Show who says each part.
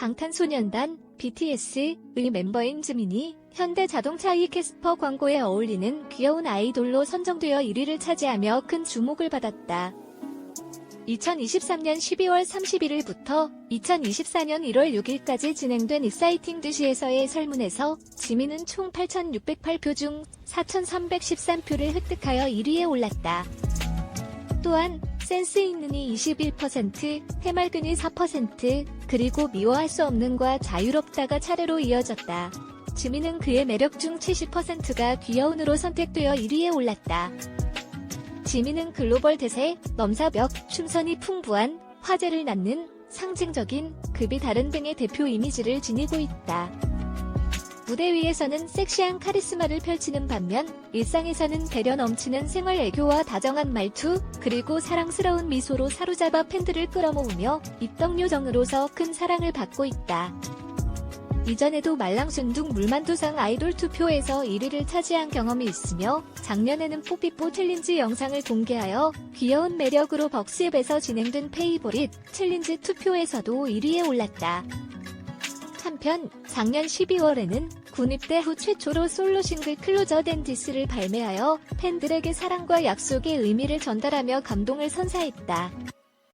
Speaker 1: 방탄소년단 BTS의 멤버인 지민이 현대 자동차 이캐스퍼 광고에 어울리는 귀여운 아이돌로 선정되어 1위를 차지하며 큰 주목을 받았다. 2023년 12월 31일부터 2024년 1월 6일까지 진행된 익사이팅 드시에서의 설문에서 지민은 총 8,608표 중 4,313표를 획득하여 1위에 올랐다. 또한 센스 있는이 21%, 해맑은이 4%, 그리고 미워할 수 없는과 자유롭다가 차례로 이어졌다. 지민은 그의 매력 중 70%가 귀여운으로 선택되어 1위에 올랐다. 지민은 글로벌 대세, 넘사벽, 춤선이 풍부한, 화제를 낳는, 상징적인, 급이 다른 등의 대표 이미지를 지니고 있다. 무대 위에서는 섹시한 카리스마를 펼치는 반면 일상에서는 배려 넘치는 생활 애교와 다정한 말투 그리고 사랑스러운 미소로 사로잡아 팬들을 끌어모으며 입덕요정으로서 큰 사랑을 받고 있다. 이전에도 말랑순둥 물만두상 아이돌 투표에서 1위를 차지한 경험이 있으며 작년에는 뽀삐뽀 챌린지 영상을 공개하여 귀여운 매력으로 벅스앱에서 진행된 페이보릿 챌린지 투표에서도 1위에 올랐다. 한편 작년 12월에는 군입대 후 최초로 솔로 싱글 클로저 댄 디스를 발매하여 팬들에게 사랑과 약속의 의미를 전달하며 감동을 선사했다.